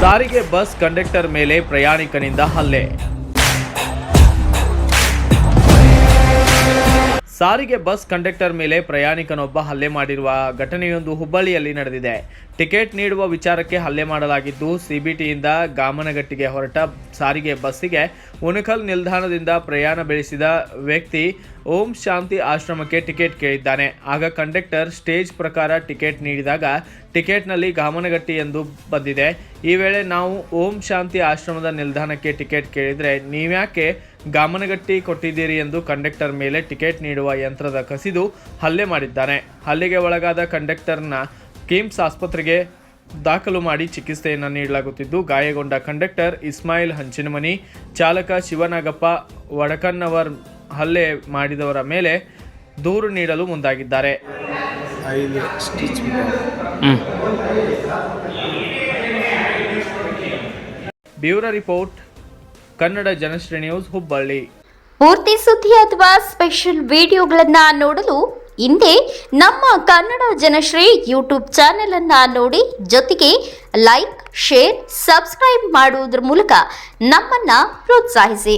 ಸಾರಿಗೆ bus conductor ಮೇಲೆ ಪ್ರಯಾಣಿಕನಿಂದ ಹಲ್ಲೆ. ಸಾರಿಗೆ ಬಸ್ ಕಂಡಕ್ಟರ್ ಮೇಲೆ ಪ್ರಯಾಣಿಕನೊಬ್ಬ ಹಲ್ಲೆ ಮಾಡಿರುವ ಘಟನೆಯೊಂದು ಹುಬ್ಬಳ್ಳಿಯಲ್ಲಿ ನಡೆದಿದೆ. ಟಿಕೆಟ್ ನೀಡುವ ವಿಚಾರಕ್ಕೆ ಹಲ್ಲೆ ಮಾಡಲಾಗಿದ್ದು, ಸಿಬಿಟಿಯಿಂದ ಗಾಮನಗಟ್ಟಿಗೆ ಹೊರಟ ಸಾರಿಗೆ ಬಸ್ಸಿಗೆ ಉಣಕಲ್ ನಿಲ್ದಾಣದಿಂದ ಪ್ರಯಾಣ ಬೆಳೆಸಿದ ವ್ಯಕ್ತಿ ಓಂ ಶಾಂತಿ ಆಶ್ರಮಕ್ಕೆ ಟಿಕೆಟ್ ಕೇಳಿದ್ದಾನೆ. ಆಗ ಕಂಡಕ್ಟರ್ ಸ್ಟೇಜ್ ಪ್ರಕಾರ ಟಿಕೆಟ್ ನೀಡಿದಾಗ ಟಿಕೆಟ್ನಲ್ಲಿ ಗಾಮನಗಟ್ಟಿ ಎಂದು ಬಂದಿದೆ. ಈ ವೇಳೆ ನಾವು ಓಂ ಶಾಂತಿ ಆಶ್ರಮದ ನಿಲ್ದಾಣಕ್ಕೆ ಟಿಕೆಟ್ ಕೇಳಿದರೆ ನೀವ್ಯಾಕೆ ಗಾಮನಗಟ್ಟಿ ಕೊಟ್ಟಿದ್ದೀರಿ ಎಂದು ಕಂಡಕ್ಟರ್ ಮೇಲೆ ಟಿಕೆಟ್ ನೀಡುವ ಯಂತ್ರದ ಕಸಿದು ಹಲ್ಲೆ ಮಾಡಿದ್ದಾನೆ. ಹಲ್ಲೆಗೆ ಒಳಗಾದ ಕಂಡಕ್ಟರ್ನ ಕಿಮ್ಸ್ ಆಸ್ಪತ್ರೆಗೆ ದಾಖಲು ಮಾಡಿ ಚಿಕಿತ್ಸೆಯನ್ನು ನೀಡಲಾಗುತ್ತಿದ್ದು, ಗಾಯಗೊಂಡ ಕಂಡಕ್ಟರ್ ಇಸ್ಮಾಯಿಲ್ ಹಂಚಿನಮನಿ, ಚಾಲಕ ಶಿವನಾಗಪ್ಪ, ವಡಕನ್ನವರ್ ಹಲ್ಲೆ ಮಾಡಿದವರ ಮೇಲೆ ದೂರು ನೀಡಲು ಮುಂದಾಗಿದ್ದಾರೆ. Bureau report Kannada Janashree news Hubballi. ಪೂರ್ತಿ ಸುದ್ದಿ ಅಥವಾ ಸ್ಪೆಷಲ್ ವಿಡಿಯೋಗಳನ್ನ ನೋಡಲು ಹಿಂದೆ ನಮ್ಮ ಕನ್ನಡ ಜನಶ್ರೀ ಯೂಟ್ಯೂಬ್ ಚಾನೆಲ್ ಅನ್ನ ನೋಡಿ ಜೊತೆಗೆ ಲೈಕ್ ಶೇರ್ ಸಬ್ಸ್ಕ್ರೈಬ್ ಮಾಡುವುದರ ಮೂಲಕ ನಮ್ಮನ್ನ ಪ್ರೋತ್ಸಾಹಿಸಿ.